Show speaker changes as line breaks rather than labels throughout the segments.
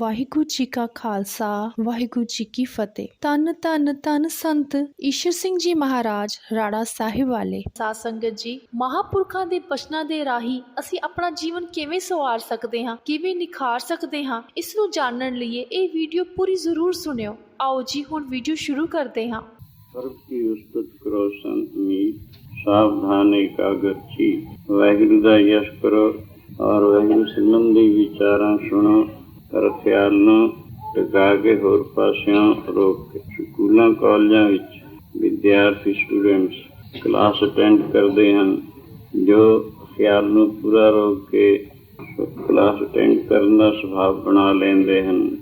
ਵਾਹਿਗੁਰੂ ਜੀ ਕਾ ਖਾਲਸਾ ਵਾਹਿਗੁਰੂ ਜੀ ਕੀ ਫਤਿਹ। ਤਨ ਤਨ ਤਨ ਸੰਤ ਈਸ਼ਰ ਸਿੰਘ ਜੀ ਮਹਾਰਾਜ ਰਾੜਾ ਸਾਹਿਬ ਵਾਲੇ। ਸਾਧ ਸੰਗਤ ਜੀ ਮਹਾਪੁਰਖਾਂ ਦੇ ਬਚਨਾਂ ਦੇ ਰਾਹੀਂ ਅਸੀਂ ਆਪਣਾ ਜੀਵਨ ਕਿਵੇਂ ਸਵਾਰ ਸਕਦੇ ਹਾਂ ਕਿਵੇਂ ਨਿਖਾਰ ਸਕਦੇ ਹਾਂ ਇਸ ਨੂੰ ਜਾਣਨ ਲਈ ਇਹ ਵੀਡੀਓ ਪੂਰੀ ਜ਼ਰੂਰ ਸੁਣਿਓ। ਆਓ ਜੀ ਹੁਣ ਵੀਡੀਓ ਸ਼ੁਰੂ ਕਰਦੇ ਹਾਂ।
ਸਰਬ ਕੀ ਉਸਤਤ ਕਰੋ ਸੰਤ ਮੀਤ ਸਾਵਧਾਨ ਇਕਾਗਰ ਚੀ ਵਾਹਿਗੁਰੂ ਦਾ ਯਸ਼ ਕਰੋ ਔਰ ਵਾਹਿਗੁਰੂ ਸੰਬੰਧੀ ਵਿਚਾਰਾਂ ਸੁਣੋ। ਪਰ ਖਿਆਲ ਨੂੰ ਟਿਕਾ ਕੇ ਹੋਰ ਪਾਸਿਆਂ ਰੋਕ ਕੇ ਸਕੂਲਾਂ, ਕਾਲਜਾਂ ਵਿੱਚ ਵਿਦਿਆਰਥੀ ਸਟੂਡੈਂਟਸ ਕਲਾਸ ਅਟੈਂਡ ਕਰਦੇ ਹਨ, ਜੋ ਖਿਆਲ ਨੂੰ ਪੂਰਾ ਰੋਕ ਕੇ ਕਲਾਸ ਅਟੈਂਡ ਕਰਨ ਦਾ ਸੁਭਾਅ ਬਣਾ ਲੈਂਦੇ ਹਨ।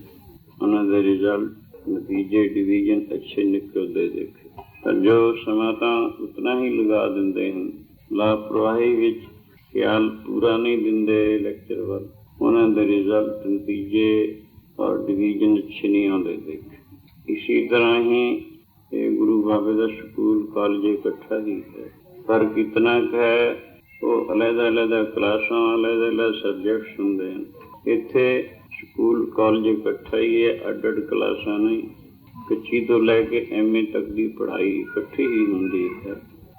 ਉਹਨਾਂ ਦੇ ਰਿਜ਼ਲਟ ਨਤੀਜੇ ਡਿਵੀਜ਼ਨ ਅੱਛੇ ਨਿਕਲਦੇ ਦੇਖੇ। ਪਰ ਜੋ ਸਮਾਂ ਤਾਂ ਉਤਨਾ ਹੀ ਲਗਾ ਦਿੰਦੇ ਹਨ। ਲਾਪਰਵਾਹੀ ਵਿੱਚ ਖਿਆਲ ਪੂਰਾ ਨਹੀਂ ਦਿੰਦੇ ਲੈਕਚਰ ਵੱਲ। ਉਹਨਾਂ ਦੇ ਰਿਜ਼ਲਟ ਨਤੀਜੇ ਔਰ ਡਿਵੀਜ਼ਨ ਅੱਛੇ ਨਹੀਂ ਆਉਂਦੇ ਦੇਖ। ਇਸੇ ਤਰ੍ਹਾਂ ਹੀ ਇਹ ਗੁਰੂ ਬਾਬੇ ਦਾ ਸਕੂਲ ਕਾਲਜ ਇਕੱਠਾ ਹੀ ਹੈ। ਪਰ ਕਿਤਨਾ ਹੈ, ਉਹ ਅਲੱਗ ਅਲੱਗ ਕਲਾਸਾਂ ਅਲੱਗ ਅਲੱਗ ਸਬਜੈਕਟਸ ਹੁੰਦੇ ਹਨ। ਇੱਥੇ ਸਕੂਲ ਕਾਲਜ ਇਕੱਠਾ ਹੀ ਹੈ ਅੱਡ ਅੱਡ ਕਲਾਸਾਂ ਨਹੀਂ ਕੱਚੀ ਤੋਂ ਲੈ ਕੇ ਐਮਏ ਤੱਕ ਦੀ ਪੜ੍ਹਾਈ ਇਕੱਠੀ ਹੀ ਹੁੰਦੀ ਹੈ।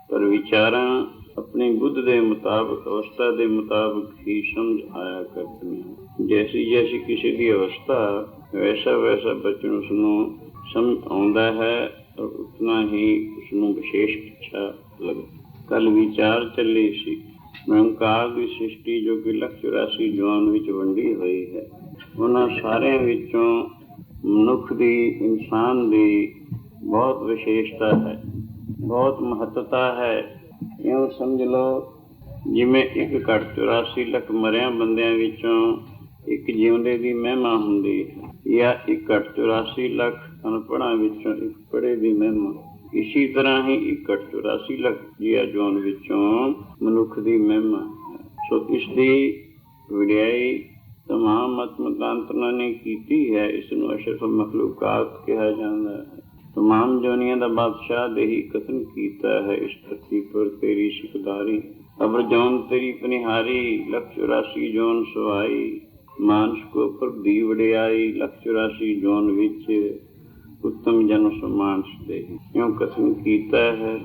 ਪਰ ਵਿਚਾਰਾਂ ਆਪਣੀ ਬੁੱਧ ਦੇ ਮੁਤਾਬਕ ਅਵਸਥਾ ਦੇ ਮੁਤਾਬਕ ਹੀ ਸਮਝ ਆਇਆ ਕਰਦੀ ਹਨ। ਜੈਸੀ ਜੈਸੀ ਕਿਸੇ ਦੀ ਅਵਸਥਾ ਵੈਸਾ ਵੈਸਾ ਬੱਚਨ ਉਸ ਨੂੰ ਸਮਝ ਆਉਂਦਾ ਹੈ ਔਰ ਉਤਨਾ ਹੀ ਉਸ ਨੂੰ ਵਿਸ਼ੇਸ਼ ਇੱਛਾ ਲੱਗਦੀ ਕੱਲ ਵਿਚਾਰ ਚੱਲੀ ਸੀ ਨਿਰੰਕਾਰ ਦੀ ਸ੍ਰਿਸ਼ਟੀ ਜੋ ਕਿ ਲੱਖ 84 ਵਿੱਚ ਵੰਡੀ ਹੋਈ ਹੈ ਉਹਨਾਂ ਸਾਰਿਆਂ ਵਿੱਚੋਂ ਮਨੁੱਖ ਦੀ ਇਨਸਾਨ ਦੀ ਬਹੁਤ ਵਿਸ਼ੇਸ਼ਤਾ ਹੈ ਬਹੁਤ ਮਹੱਤਤਾ ਹੈ ਇਉਂ ਸਮਝ ਲਓ, ਜਿਵੇਂ ਇੱਕ ਘੱਟ 84 ਲੱਖ ਮਰਿਆਂ ਬੰਦਿਆਂ ਵਿੱਚੋਂ ਇੱਕ ਜਿਉਂਦੇ ਦੀ ਮਹਿਮਾ ਹੁੰਦੀ ਹੈ ਜਾਂ ਇੱਕ ਘੱਟ 84 ਲੱਖ ਅਨਪੜ੍ਹਾਂ ਵਿੱਚੋਂ ਇੱਕ ਪੜ੍ਹੇ ਦੀ ਮਹਿਮਾ। ਇਸੇ ਤਰ੍ਹਾਂ ਹੀ ਇੱਕ ਘੱਟ 84 ਲੱਖ ਜੀਆ ਜੋਨ ਵਿੱਚੋਂ ਮਨੁੱਖ ਦੀ ਮਹਿਮਾ ਸੋ ਇਸ ਦੀ ਵਿੜਾਈ ਤਮਾਮ ਮਤ ਮਤਾਂਤਰਾਂ ਨੇ ਕੀਤੀ ਹੈ। ਇਸ ਨੂੰ ਅਸ਼ਰਫ ਮਖਲੂਕਾਤ ਕਿਹਾ ਜਾਂਦਾ ਹੈ ਤਮਾਮ ਜੋਨੀਆਂ ਦਾ ਬਾਦਸ਼ਾਹ ਦੇ ਹੀ ਕਥਨ ਕੀਤਾ ਹੈ ਇਸ ਧਰਤੀ ਪਰ ਤੇਰੀ ਸ਼ਿਕਦਾਰੀ ਅਬਰ ਜੋਨ ਤੇਰੀ ਪਨਿਹਾਰੀ ਲੱਖ 84 ਜੋਨ ਸਵਾਈ ਮਾਨਸ ਕੋ ਪ੍ਰਦੀ ਵਡਿਆਈ ਲੱਖ 84 ਜੋਨ ਵਿੱਚ ਉੱਤਮ ਜਨ ਸਮਾਨਸ ਦੇ ਕਿਉਂ ਕਥਨ ਕੀਤਾ ਹੈ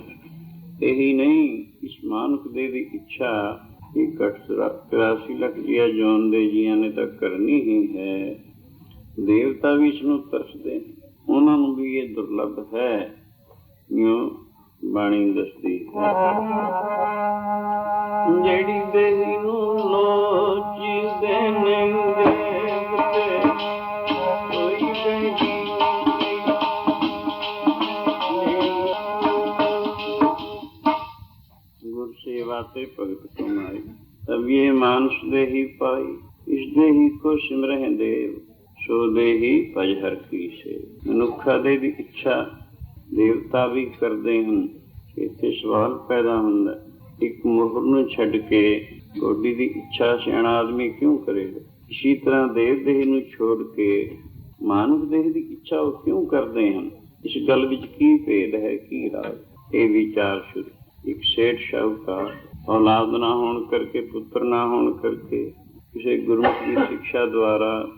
ਇਹੀ ਨਹੀਂ ਇਸ ਮਾਨੁਖ ਦੇ ਦੀ ਇੱਛਾ ਇਹ ਘਟ 84 ਲੱਖ ਜੀਆ ਜੋਨ ਦੇ ਜੀਆਂ ਨੇ ਤਾਂ ਕਰਨੀ ਹੀ ਹੈ ਦੇਵਤਾ ਵੀ ਇਸ ਨੂੰ ਤਰਸਦੇ ਨੇ ਉਹਨਾਂ ਨੂੰ ਵੀ ਇਹ ਦੁਰਲੱਭ ਹੈ। ਜਿਉਂ ਬਾਣੀ ਦੱਸਦੀ ਹੈ। ਜਿਹੜੀ ਦੇਹੀ ਨੂੰ ਲੋਚਦੇ ਨੰਗੇ ਗੁਰ ਸੇਵਾ ਤੇ ਭਗਤ ਕਮਾਈ ਤਬ ਇਹ ਮਾਨਸ ਦੇ ਹੀ ਪਾਈ, ਇਸ ਦੇ ਹੀ ਕੋ ਸਿਮਰਹਿ ਦੇਵ, ਸੋ ਦੇ ਹੀ ਭਜ ਹਰ ਕੀ। ਮਨੁੱਖਾ ਦੇ ਦੀ ਇੱਛਾ, ਦੇਵਤਾ ਵੀ ਕਰਦੇ ਹਨ। ਇੱਥੇ ਸਵਾਲ ਪੈਦਾ ਹੁੰਦਾ ਇੱਕ ਮੁਹਰ ਨੂੰ ਛੱਡ ਕੇ ਗੋਡੀ ਦੀ ਇੱਛਾ ਸਿਆਣਾ ਆਦਮੀ ਕਿਉਂ ਕਰੇਗਾ? ਇਸੇ ਤਰ੍ਹਾਂ ਦੇਵ ਦੇਹ ਨੂੰ ਛੋੜ ਕੇ ਮਾਨਵ ਦੇਹ ਦੀ ਇੱਛਾ ਉਹ ਕਿਉਂ ਕਰਦੇ ਹਨ? ਇਸ ਗੱਲ ਵਿੱਚ ਕੀ ਭੇਦ ਹੈ, ਕੀ ਰਾਜ? ਇਹ ਵਿਚਾਰ ਸ਼ੁਰੂ। ਇੱਕ ਸੇਠ ਸ਼ਾਹੂਕਾਰ, ਔਲਾਦ ਨਾ ਹੋਣ ਕਰਕੇ, ਪੁੱਤਰ ਨਾ ਹੋਣ ਕਰਕੇ ਕਿਸੇ ਗੁਰਮੁਖ ਦੀ ਸਿੱਖਿਆ ਦੁਆਰਾ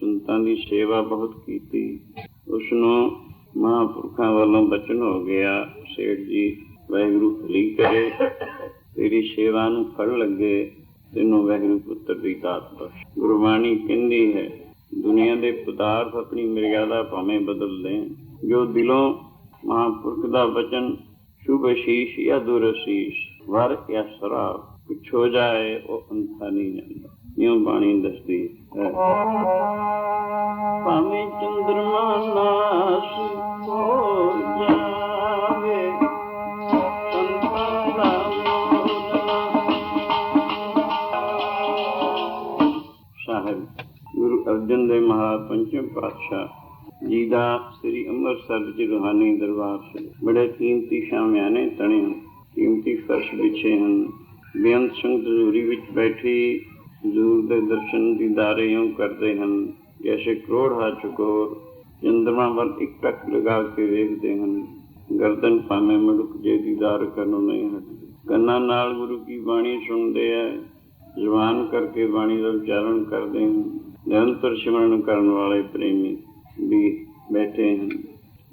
ਸੰਤਾਂ ਦੀ ਸੇਵਾ ਬਹੁਤ ਕੀਤੀ। ਉਸ ਨੂੰ ਮਹਾਂਪੁਰਖਾਂ ਵੱਲੋਂ ਬਚਨ ਹੋ ਗਿਆ। ਸੇਠ ਜੀ ਵਾਹਿਗੁਰੂ ਭਲੀ ਕਰੇ, ਤੇਰੀ ਸੇਵਾ ਨੂੰ ਫਲ ਲੱਗੇ, ਤੈਨੂੰ ਵਾਹਿਗੁਰੂ ਪੁੱਤਰ ਦੀ ਦਾਤ ਬਖਸ਼। ਗੁਰਬਾਣੀ ਕਹਿੰਦੀ ਹੈ, ਦੁਨੀਆ ਦੇ ਪਦਾਰਥ ਆਪਣੀ ਮਰਿਆਦਾ ਭਾਵੇਂ ਬਦਲ ਦੇਣ। ਜੋ ਦਿਲੋਂ ਮਹਾਂਪੁਰਖ ਦਾ ਵਚਨ ਸ਼ੁਭ ਅਸ਼ੀਸ਼ ਜਾਂ ਦੁਰਸ਼ੀਸ਼ ਵਰ ਜਾਂ ਸਰਾਬ ਕੁਛ ਹੋ ਜਾਏ ਉਹ ਅੰਥਾ ਨਹੀਂ ਜਾਂਦਾ। ਇਉਂ ਬਾਣੀ ਦੱਸਦੀ ਹੈ। ਭਾਵੇਂ ਚੰਦਰਮਾ ਨਾਸ ਹੋ ਜਾਵੇ, ਸੰਤਾਂ ਦਾ ਸਾਹਿਬ, ਗੁਰੂ ਅਰਜਨ ਦੇਵ ਮਹਾਰਾਜ ਪੰਚਮ ਪਾਤਸ਼ਾਹ ਜੀ ਦਾ ਸ੍ਰੀ ਅੰਮ੍ਰਿਤਸਰ ਵਿੱਚ ਰੂਹਾਨੀ ਦਰਬਾਰ ਸੀ। ਬੜੇ ਕੀਮਤੀ ਸ਼ਾਮਿਆਨੇ ਤਣੇ ਹਨ ਕੀਮਤੀ ਫਰਸ਼ ਵਿਛੇ ਹਨ। ਬੇਅੰਤ ਸਿੰਘ ਹਜ਼ੂਰੀ ਵਿੱਚ ਬੈਠੀ ਹਜ਼ੂਰ ਦੇ ਦਰਸ਼ਨ ਦੀਦਾਰੇ ਇਉਂ ਕਰਦੇ ਹਨ, ਜੈਸੇ ਕਰੋੜ ਹਾ ਚੁਕੋਰ, ਚੰਦਰਮਾ ਵੱਲ ਇੱਕ ਟੱਕ ਲਗਾ ਕੇ ਵੇਖਦੇ ਹਨ। ਗਰਦਨ ਭਾਵੇਂ ਮੜੁਕ ਜੇ ਦੀਦਾਰ ਕਰਨੋਂ ਨਹੀਂ ਹਟਦੇ। ਕੰਨਾਂ ਨਾਲ ਗੁਰੂ ਕੀ ਬਾਣੀ ਸੁਣਦੇ ਆ ਜਵਾਨ ਕਰਕੇ ਬਾਣੀ ਦਾ ਉਚਾਰਨ ਕਰਦੇ ਹਨ। ਨਿਰੰਤਰ ਸਿਮਰਨ ਕਰਨ ਵਾਲੇ ਪ੍ਰੇਮੀ ਵੀ ਬੈਠੇ ਹਨ।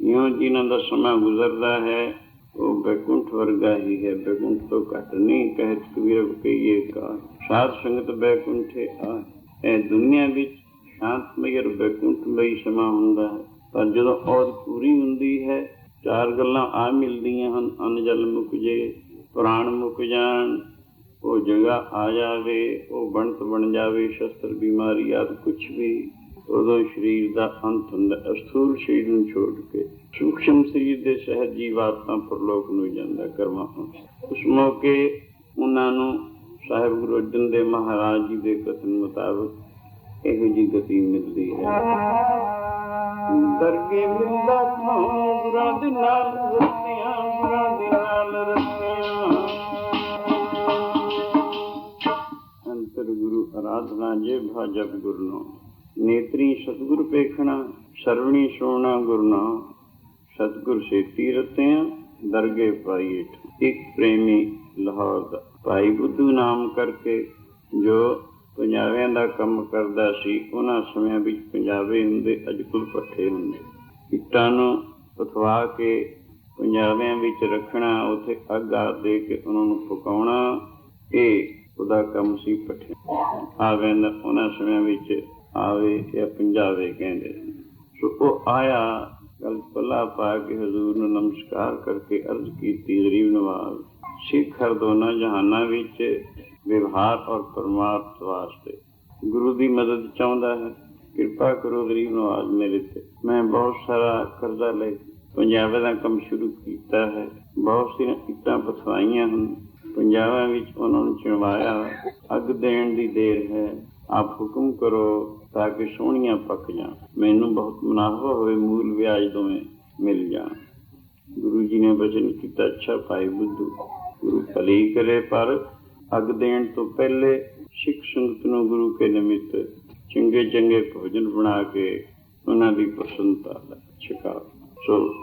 ਇਉਂ ਜਿਨ੍ਹਾਂ ਦਾ ਸਮਾਂ ਗੁਜ਼ਰਦਾ ਹੈ ਉਹ ਬੈਕੁੰਠ ਵਰਗਾ ਹੀ ਹੈ, ਬੈਕੁੰਠ ਤੋਂ ਘੱਟ ਨਹੀਂ ਕਹਿਤ ਕਬੀਰ ਕਹੀਏ ਕਾ ਸਾਧ ਸੰਗਤ ਬੈਕੁੰਠੇ ਆ। ਇਹ ਦੁਨੀਆ ਵਿੱਚ ਸ਼ਾਂਤਮਈ ਔਰ ਬੈਕੁੰਠਮਈ ਸਮਾਂ ਹੁੰਦਾ ਹੈ। ਪਰ ਜਦੋਂ ਔਰ ਪੂਰੀ ਹੁੰਦੀ ਹੈ, ਚਾਰ ਗੱਲਾਂ ਆ ਮਿਲਦੀਆਂ ਹਨ। ਅੰਨ ਜਲ ਮੁੱਕ ਜੇ, ਪ੍ਰਾਣ ਮੁਕ ਜਾਣ, ਉਹ ਜਗ੍ਹਾ ਆ ਜਾਵੇ, ਉਹ ਬਣਤ ਬਣ ਜਾਵੇ, ਸ਼ਸਤਰ, ਬਿਮਾਰੀ ਆਦਿ ਕੁਛ ਵੀ। ਉਦੋਂ ਸਰੀਰ ਦਾ ਅੰਤ ਹੁੰਦਾ, ਅਸਥੂਲ ਸਰੀਰ ਨੂੰ ਛੋੜ ਕੇ ਸੂਖਸ਼ਮ ਸਰੀਰ ਦੇ ਸਹਿਜ ਜੀਵਾਤਮਾ ਪਰਲੋਕ ਨੂੰ ਜਾਂਦਾ ਕਰਮਾਂ ਉਸ ਮੌਕੇ ਉਹਨਾਂ ਨੂੰ ਸਾਹਿਬ ਗੁਰੂ ਅਰਜਨ ਦੇਵ ਮਹਾਰਾਜ ਜੀ ਦੇ ਕਥਨ ਮੁਤਾਬਕ ਇਹੋ ਜੀ ਗਤੀ ਮਿਲਦੀ ਹੈ। ਦਰਗੇ ਮਿਲਦਾ ਥਾਂ ਗੁਰਾਂ ਦੇ ਨਾਲ ਰਸਤੀਆਂ ਗੁਰਾਂ ਦੇ ਨਾਲ ਰਸਤੀਆਂ। ਅੰਤਰ ਗੁਰੂ ਆਰਾਧਨਾ ਜੇ ਭਾਜਪ ਗੁਰਨੋ ਨੇਤਰੀ ਸਤਿਗੁਰ ਪੇਖਣਾ, ਸਰਵਣੀ ਸੋਣਾ ਗੁਰਨਾ ਸਤਿਗੁਰ ਸੇਤੀ ਰਤਿਆਂ ਦਰਗੇ ਪਾਈਏ ਇੱਕ ਪ੍ਰੇਮੀ ਲਾਹੌਰ ਦਾ। ਭਾਈ ਬੁੱਧੂ ਨਾਮ ਕਰਕੇ ਜੋ ਪੰਜਾਬੀਆਂ ਦਾ ਕੰਮ ਕਰਦਾ ਸੀ, ਉਹਨਾਂ ਸਮਿਆਂ ਵਿੱਚ ਪੰਜਾਬੀ ਹੁੰਦੇ, ਅੱਜ ਕੁਲ ਪੱਠੇ ਹੁੰਦੇ। ਇੱਟਾਂ ਨੂੰ ਪਥਵਾ ਕੇ ਪੰਜਾਬੀਆਂ ਵਿੱਚ ਰੱਖਣਾ, ਉੱਥੇ ਅੱਗ ਆ ਦੇ ਕੇ ਉਹਨਾਂ ਨੂੰ ਪਕਾਉਣਾ ਇਹ ਉਹਦਾ ਕੰਮ ਸੀ ਪੱਠੇ। ਆਵੇ ਨਾ ਉਹਨਾਂ ਸਮਿਆਂ ਵਿੱਚ ਆਵੇ ਇਹ ਪੰਜਾਬੀ ਕਹਿੰਦੇ। ਸੋ ਉਹ ਆਇਆ, ਗਲ ਪਾ ਕੇ ਹਜ਼ੂਰ ਨੂੰ ਨਮਸਕਾਰ ਕਰਕੇ ਅਰਜ਼ ਕੀਤੀ ਗਰੀਬ ਨਵਾਜ਼, ਸਿੱਖ ਹਰ ਦੋਨਾਂ ਜਹਾਨਾਂ ਵਿੱਚ ਵਿਵਹਾਰ ਔਰ ਪਰਮਾਰਥ ਵਾਸਤੇ। ਗੁਰੂ ਦੀ ਮਦਦ ਚਾਹੁੰਦਾ ਹੈ। ਕਿਰਪਾ ਕਰੋ ਗਰੀਬ ਨਵਾਜ਼ ਮੇਰੇ ਤੇ। ਮੈਂ ਬਹੁਤ ਸਾਰਾ ਕਰਜ਼ਾ ਲੈ ਪੰਜਾਬ ਦਾ ਕੰਮ ਸ਼ੁਰੂ ਕੀਤਾ ਹੈ। ਬਹੁਤ ਸਾਰੀਆਂ ਇੱਟਾਂ ਪਥਵਾਈਆਂ ਹਨ। ਪੰਜਾਬਾਂ ਵਿੱਚ ਉਹਨਾਂ ਨੂੰ ਚਿਣਵਾਇਆ, ਅੱਗ ਦੇਣ ਦੀ ਦੇਰ ਹੈ। ਆਪ ਹੁਕਮ ਕਰੋ ਤਾਂ ਕਿ ਸੋਹਣੀਆਂ ਪੱਕ ਜਾਣ। ਮੈਨੂੰ ਬਹੁਤ ਮੁਨਾਫਾ ਹੋਵੇ ਮੂਲ ਵਿਆਜ ਦੋਵੇਂ ਮਿਲ ਜਾਣ। ਗੁਰੂ ਜੀ ਨੇ ਬਚਨ ਕੀਤਾ, ਅੱਛਾ ਭਾਈ ਬੁੱਧੂ, ਗੁਰੂ ਭਲੀ ਕਰੇ, ਪਰ ਅੱਗ ਦੇਣ ਤੋਂ ਪਹਿਲੇ ਸਿੱਖ ਸੰਗਤ ਨੂੰ ਗੁਰੂ ਕੇ ਨਿਮਿਤ ਚੰਗੇ ਚੰਗੇ ਭੋਜਨ ਬਣਾ ਕੇ ਉਹਨਾਂ ਦੀ ਪ੍ਰਸੰਨਤਾ ਦਾ ਛਕਾ ਸੋ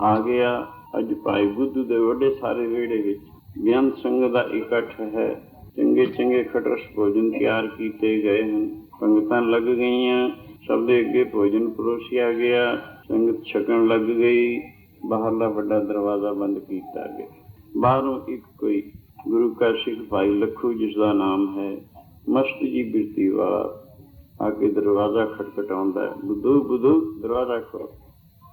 ਆ ਗਿਆ ਅੱਜ ਭਾਈ ਬੁੱਧੂ ਦੇ ਵੱਡੇ ਸਾਰੇ ਵਿਹੜੇ ਵਿੱਚ। ਬੇਅੰਤ ਸੰਗਤ ਦਾ ਇਕੱਠ ਹੈ। ਚੰਗੇ ਚੰਗੇ ਖਟਰਸ ਭੋਜਨ ਤਿਆਰ ਕੀਤੇ ਗਏ ਹਨ। ਸੰਗਤਾਂ ਲੱਗ ਗਈਆਂ। ਸਭ ਦੇ ਅੱਗੇ ਭੋਜਨ ਪਰੋਸਿਆ ਗਿਆ। ਸੰਗਤ ਛਕਣ ਲੱਗ ਗਈ। ਬਾਹਰਲਾ ਵੱਡਾ ਦਰਵਾਜ਼ਾ ਬੰਦ ਕੀਤਾ ਗਿਆ। ਬਾਹਰੋਂ ਇੱਕ ਕੋਈ ਗੁਰੂ ਕਾ ਸਿੱਖ ਭਾਈ ਲੱਖੂ, ਜਿਸ ਦਾ ਨਾਮ ਹੈ ਮਸਤ ਜੀ ਬਿਰਤੀ ਵਾਲਾ, ਆ ਕੇ ਦਰਵਾਜ਼ਾ ਖਟਖਟਾਉਂਦਾ ਹੈ। ਬੁੱਧੂ ਬੁੱਧੂ, ਦਰਵਾਜ਼ਾ ਖੋਲ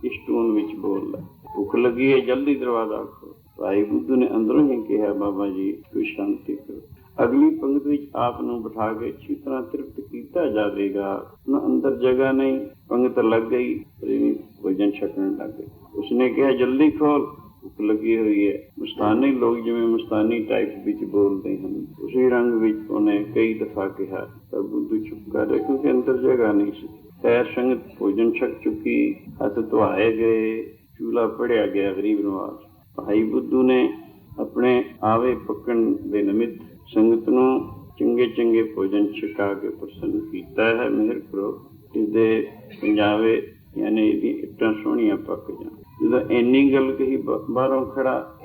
ਇਸ ਟੂਨ ਵਿੱਚ ਬੋਲਦਾ ਭੁੱਖ ਲੱਗੀ ਹੈ, ਜਲਦੀ ਦਰਵਾਜ਼ਾ ਖੋਲ ਭਾਈ ਬੁੱਧੂ ਨੇ ਅੰਦਰੋਂ ਹੀ ਕਿਹਾ, ਬਾਬਾ ਜੀ, ਕੋਈ ਸ਼ਾਂਤੀ ਕਰੋ। ਅਗਲੀ ਪੰਕਤੀ ਵਿੱਚ ਆਪ ਨੂੰ ਬਿਠਾ ਕੇ ਅੱਛੀ ਤਰ੍ਹਾਂ ਤ੍ਰਿਪਤ ਕੀਤਾ ਜਾਵੇਗਾ। ਨਾ ਅੰਦਰ ਜਗ੍ਹਾ ਨਹੀਂ, ਪੰਗਤ ਲੱਗ ਗਈ ਪ੍ਰੇਮੀ ਭੋਜਨ ਛਕਣ ਲੱਗ ਗਏ। ਉਸਨੇ ਕਿਹਾ, ਜਲਦੀ ਖੋਲ। ਭੁੱਖ ਲੱਗੀ ਹੋਈ ਹੈ। ਮਸਤਾਨੀ ਲੋਕ ਜਿਵੇਂ ਮਸਤਾਨੀ ਟਾਈਪ ਵਿੱਚ ਬੋਲਦੇ ਹਨ। ਉਸੇ ਰੰਗ ਵਿੱਚ ਉਹਨੇ ਕਈ ਦਫਾ ਕਿਹਾ, ਪਰ ਬੁੱਧੂ ਚੁੱਪ ਕਰ ਰਿਹਾ, ਕਿਉਂਕਿ ਅੰਦਰ ਜਗ੍ਹਾ ਨਹੀਂ ਸੀ। ਖੈਰ, ਸੰਗਤ ਭੋਜਨ ਛਕ ਚੁੱਕੀ, ਹੱਥ ਧੁਆਏ ਗਏ, ਚੂਲਾ ਪੜਿਆ ਗਿਆ ਗਰੀਬ ਨਵਾਜ਼। ਭਾਈ ਬੁੱਧੂ ਨੇ ਆਪਣੇ ਆਵੇ ਪੱਕਣ ਦੇ ਨਿਮਿਤ ਸੰਗਤ ਨੂੰ ਚੰਗੇ ਚੰਗੇ ਭੋਜਨ ਛਕਾ ਕੇ ਪ੍ਰਸੰਨ ਕੀਤਾ ਹੈ। ਮਿਹਰ ਕਰੋ। ਇਹਦੇ ਦੇ ਪੰਜਾਬੇ ਯਾਨੀ ਇਹਦੀ ਇੱਟਾਂ ਸੋਹਣੀਆਂ ਪੱਕ ਜਾਣ। ਜਦੋਂ ਇੰਨੀ ਗੱਲ ਕਹੀ ਬਾਹਰੋਂ ਖੜਾ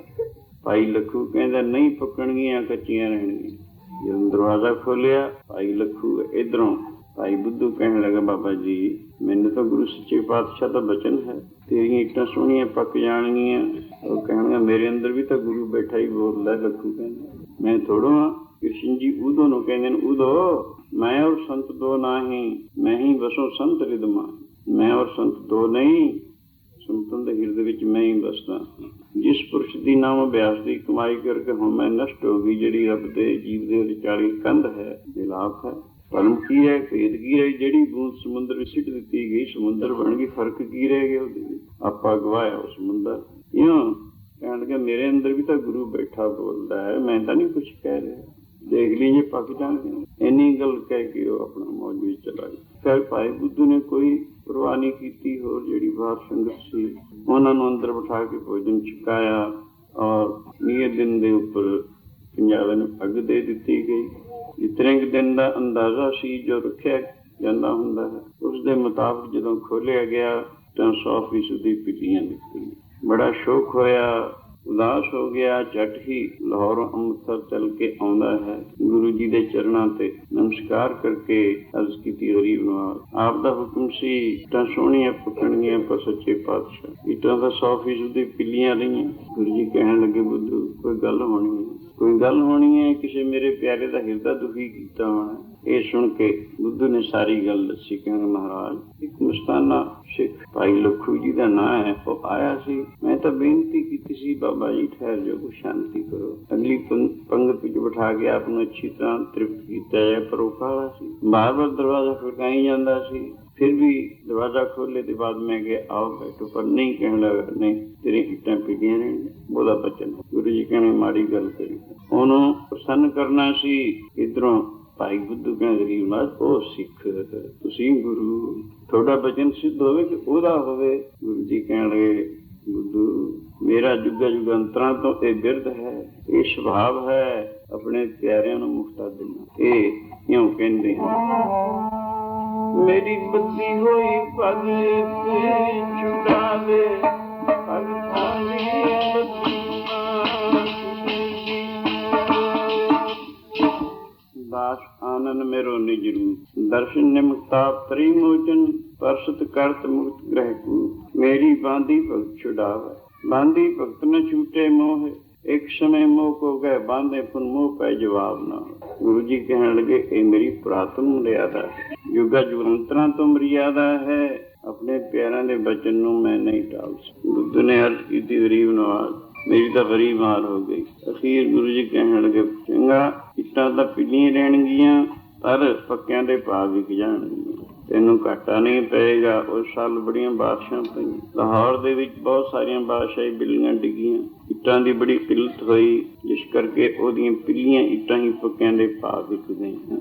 ਭਾਈ ਲੱਖੂ ਕਹਿੰਦਾ ਨਹੀਂ ਪੱਕਣਗੀਆਂ ਕੱਚੀਆਂ ਰਹਿਣਗੀਆਂ। ਜਦੋਂ ਦਰਵਾਜ਼ਾ ਖੋਲਿਆ ਭਾਈ ਲੱਖੂ ਇਧਰੋਂ ਭਾਈ ਬੁੱਧੂ ਕਹਿਣ ਲੱਗਾ ਬਾਬਾ ਜੀ ਮੈਨੂੰ ਤਾਂ ਗੁਰੂ ਸੱਚੇ ਪਾਤਸ਼ਾਹ ਦਾ ਬਚਨ ਹੈ। ਤੇਰੀਆਂ ਇੱਟਾਂ ਸੋਹਣੀਆਂ ਪੱਕ ਜਾਣਗੀਆਂ। ਉਹ ਕਹਿਣਗਾ ਮੇਰੇ ਅੰਦਰ ਵੀ ਤਾਂ ਗੁਰੂ ਬੈਠਾ ਹੀ ਬੋਲਦਾ ਹੈ, ਲੱਖੂ ਕਹਿੰਦਾ। ਮੈਂ ਥੋੜੋ ਹਾਂ ਕ੍ਰਿਸ਼ਨ ਜੀ ਉਦੋਂ ਨੂੰ ਕਹਿੰਦੇ ਨੇ ਉਦੋਂ ਮੈਂ ਔਰ ਸੰਤ ਦੋ ਨਹੀਂ, ਮੈਂ ਹੀ ਬਸੋ ਸੰਤ ਰਿਦਮਾ ਮੈਂ ਔਰ ਸੰਤ ਦੋ ਨਹੀਂ ਸੰਤਨ ਦੇ ਹਿਰਦੇ ਵਿੱਚ ਮੈਂ ਹੀ ਬਸਦਾ। ਜਿਸ ਪੁਰਸ਼ ਦੀ ਨਾਮ ਅਭਿਆਸ ਦੀ ਕਮਾਈ ਕਰਕੇ ਹੁਣ ਮੈਂ ਨਸ਼ਟ ਹੋ ਗਈ, ਜਿਹੜੀ ਰੱਬ ਦੇ ਜੀਵ ਦੇ ਵਿਚਾਲੀ ਕੰਧ ਹੈ ਵਿਲਾਪ ਹੈ। ਪਰਮ ਕੀ ਹੈ ਭੇਦ ਕੀ ਹੈ, ਜਿਹੜੀ ਬੂੰਦ ਸਮੁੰਦਰ ਵਿੱਚ ਸਿੱਟ ਦਿੱਤੀ ਗਈ, ਸਮੁੰਦਰ ਬਣ ਗਈ, ਫ਼ਰਕ ਕੀ ਰਹਿ ਗਿਆ ਉਹਦੇ ਵਿੱਚ? ਆਪਾਂ ਗਵਾਇਆ ਉਹ ਸਮੁੰਦਰ। ਇਉਂ ਕਹਿਣ ਲੱਗਾ ਮੇਰੇ ਅੰਦਰ ਵੀ ਤਾਂ ਗੁਰੂ ਬੈਠਾ ਬੋਲਦਾ ਹੈ। ਮੈਂ ਤਾਂ ਨਹੀਂ ਕੁਝ ਕਹਿ ਰਿਹਾ। ਦੇਖ ਲਈ ਜੇ ਪੱਕ ਜਾਣਗੇ ਇੰਨੀ ਗੱਲ ਕਹਿ ਕੇ ਉਹ ਆਪਣਾ ਮੌਜ ਵਿੱਚ ਚਲਾ ਗਿਆ। ਫਿਰ ਭਾਈ ਬੁੱਧੂ ਨੇ ਕੋਈ ਪਰਵਾਹ ਨਹੀਂ ਕੀਤੀ। ਹੋਰ ਜਿਹੜੀ ਬਾਹਰ ਸੰਗਤ ਸੀ, ਉਹਨਾਂ ਨੂੰ ਅੰਦਰ ਬਿਠਾ ਕੇ ਭੋਜਨ ਛਕਾਇਆ ਔਰ ਇਹ ਦਿਨ ਦੇ ਉੱਪਰ ਪੰਜਾਬ ਨੂੰ ਪੱਗ ਦੇ ਦਿੱਤੀ ਗਈ। ਜਿਤਨੇ ਕੁ ਦਿਨ ਦਾ ਅੰਦਾਜ਼ਾ ਸੀ, ਜੋ ਰੱਖਿਆ ਜਾਂਦਾ ਹੁੰਦਾ ਹੈ, ਉਸ ਦੇ ਮੁਤਾਬਕ ਜਦੋਂ ਖੋਲਿਆ ਗਿਆ ਤਾਂ 100 ਫੀਸਦੀ ਪਿੱਟੀਆਂ ਨਿਕਲੀਆਂ। ਬੜਾ ਸ਼ੋਕ ਹੋਇਆ। ਉਦਾਸ ਹੋ ਗਿਆ, ਜੱਟ ਹੀ ਲਾਹੌਰ ਅੰਮ੍ਰਿਤਸਰ ਚੱਲ ਕੇ ਆਉਂਦਾ ਹੈ। ਗੁਰੂ ਜੀ ਦੇ ਚਰਨਾਂ ਤੇ ਨਮਸਕਾਰ ਕਰਕੇ ਅਰਜ਼ ਕੀਤੀ ਗਰੀਬ ਨਵਾਜ਼ ਆਪ ਦਾ ਹੁਕਮ ਸੀ ਤਾਂ ਸੋਹਣੀਆਂ ਪਕੜਨੀਆਂ ਪਰ ਸੱਚੇ ਪਾਤਸ਼ਾਹ। ਇਟਾਂ ਦਾ 100% ਦੀ ਪਿੱਲੀਆਂ ਰਹੀਆਂ। ਗੁਰੂ ਜੀ ਕਹਿਣ ਲੱਗੇ, ਬੁੱਧੂ, ਕੋਈ ਗੱਲ ਹੋਣੀ ਹੈ? ਕੋਈ ਗੱਲ ਹੋਣੀ ਹੈ? ਕਿਸੇ ਮੇਰੇ ਪਿਆਰੇ ਦਾ ਹਿਰਦਾ ਦੁਖੀ ਕੀਤਾ ਹੋਣਾ ਇਹ ਸੁਣ ਕੇ ਬੁੱਧੂ ਨੇ ਸਾਰੀ ਗੱਲ ਦੱਸੀ। ਕਹਿੰਦੇ ਮਹਾਰਾਜ, ਇੱਕ ਮੁਸਤਾਨਾ ਸਿੱਖ ਭਾਈ ਲਖੂ ਜੀ ਦਾ ਨਾਂ ਹੈ। ਉਹ ਆਇਆ ਸੀ। ਮੈਂ ਤਾਂ ਬੇਨਤੀ ਕੀਤੀ ਸੀ, ਬਾਬਾ ਜੀ, ਠਹਿਰ ਜਾਓ ਕੁਛ ਸ਼ਾਂਤੀ ਕਰੋ। ਅਗਲੀ ਪੰ- ਪੰਗਤ ਵਿੱਚ ਬਿਠਾ ਕੇ ਆਪ ਨੂੰ ਅੱਛੀ ਤਰ੍ਹਾਂ ਤ੍ਰਿਪਤ ਕੀਤਾ ਹੈ, ਪਰ ਉਹ ਕਾਲਾ ਸੀ। ਬਾਰ ਬਾਰ ਦਰਵਾਜ਼ਾ ਖੜਕਾਈ ਜਾਂਦਾ ਸੀ। ਫਿਰ ਵੀ ਦਰਵਾਜ਼ਾ ਖੋਲ੍ਹੇ ਦੇ ਬਾਅਦ ਮੈਂ ਕਿਹਾ, ਆਓ, ਬੈਠੋ, ਪਰ ਨਹੀਂ ਕਹਿਣ ਲੱਗਾ, ਨਹੀਂ ਤੇਰੀ ਇੱਟਾਂ ਪੀੜੀਆਂ ਨੇ ਬੋਲਾ ਬਚਨ, ਗੁਰੂ ਜੀ ਕਹਿੰਦੇ, ਮਾੜੀ ਗੱਲ ਕਰੀ। ਉਹਨੂੰ ਪ੍ਰਸੰਨ ਕਰਨਾ ਸੀ, ਇਧਰੋਂ ਭਾਈ ਬੁੱਧੂ ਕਹਿੰਦੇ, ਗਰੀਬ ਨਾਥ ਉਹ ਸਿੱਖ, ਤੁਸੀਂ ਗੁਰੂ, ਤੁਹਾਡਾ ਬਚਨ ਸਿੱਧ ਹੋਵੇ ਕਿ ਉਹਦਾ ਹੋਵੇ। ਗੁਰੂ ਜੀ ਕਹਿਣ ਲੱਗੇ ਜੁਗਾ ਜੁਗੰਤਰਾਂ ਤੋਂ ਇਹ ਬਿਰਧ ਹੈ ਇਹ ਸੁਭਾਵ ਹੈ ਆਪਣੇ ਪਿਆਰਿਆਂ ਨੂੰ ਮੁਕਤਾ ਦੇਣਾ ਇਹ ਇਉਂ ਕਹਿੰਦੇ ਹਨ ਮੇਰੀ ਬੱਤੀ ਹੋਈ ਪਗ ਤੇ ਛੁਡਾਵੇ ਪਗ ਥਾਲੀ ਦਾਸ ਆਨੰਦ ਮੇਰੋ ਨਿਜ ਰੂਪ ਦਰਸ਼ਨ ਨਿਮਕਤਾ ਤਰੀ ਮੋਚਨ ਪਰਸਤ ਕਰਤ ਮੁਕਤ ਗ੍ਰਹਿ ਕੂ ਮੇਰੀ ਬਾਂਦੀ ਭਗਤ ਛੁਡਾਵੇ ਬਾਂਦੀ ਭਗਤ ਨ ਛੂਟੇ ਮੋਹ, ਇੱਕ ਸਮੇਂ ਮੋਹ ਕੋ ਗਏ, ਬਾਂਦੇ ਫੁਨ ਮੋਹ ਪੈ ਜਵਾਬ ਨਾ ਗੁਰੂ ਜੀ ਕਹਿਣ ਲੱਗੇ, ਇਹ ਮੇਰੀ ਪ੍ਰਾਤਨ ਮਰਿਆਦਾ ਹੈ। ਯੁਗਾ ਜੁਗੰਤਰਾਂ ਤੋਂ ਮਰਿਆਦਾ ਹੈ। ਆਪਣੇ ਪਿਆਰਾਂ ਦੇ ਬਚਨ ਨੂੰ ਮੈਂ ਨਹੀਂ ਟਾਲ ਸਕਦਾ। ਬੁੱਧ ਨੇ ਅਰਜ਼ ਕੀਤੀ, ਗਰੀਬ ਨਵਾਜ਼, ਮੇਰੀ ਤਾਂ ਗਰੀਬ ਹਾਲ ਹੋ ਗਈ। ਅਖੀਰ ਗੁਰੂ ਜੀ ਕਹਿਣ ਲੱਗੇ, ਚੰਗਾ, ਇੱਟਾਂ ਤਾਂ ਪਿੱਲੀਆਂ ਰਹਿਣਗੀਆਂ, ਪਰ ਪੱਕਿਆਂ ਦੇ ਭਾਅ ਵਿਕ ਜਾਣਗੀਆਂ ਤੈਨੂੰ ਘਾਟਾ ਨਹੀਂ ਪਏਗਾ। ਉਸ ਸਾਲ ਬੜੀਆਂ ਬਾਰਿਸ਼ਾਂ ਪਈਆਂ। ਲਾਹੌਰ ਦੇ ਵਿੱਚ ਬਹੁਤ ਸਾਰੀਆਂ ਬਾਦਸ਼ਾਹੀ ਬਿੱਲੀਆਂ ਡਿੱਗੀਆਂ। ਇੱਟਾਂ ਦੀ ਬੜੀ ਕਿੱਲਤ ਹੋਈ, ਜਿਸ ਕਰਕੇ ਉਹਦੀਆਂ ਪਿੱਲੀਆਂ ਇੱਟਾਂ ਹੀ ਪੱਕਿਆਂ ਦੇ ਪਾ ਵਿਕ ਗਈਆਂ।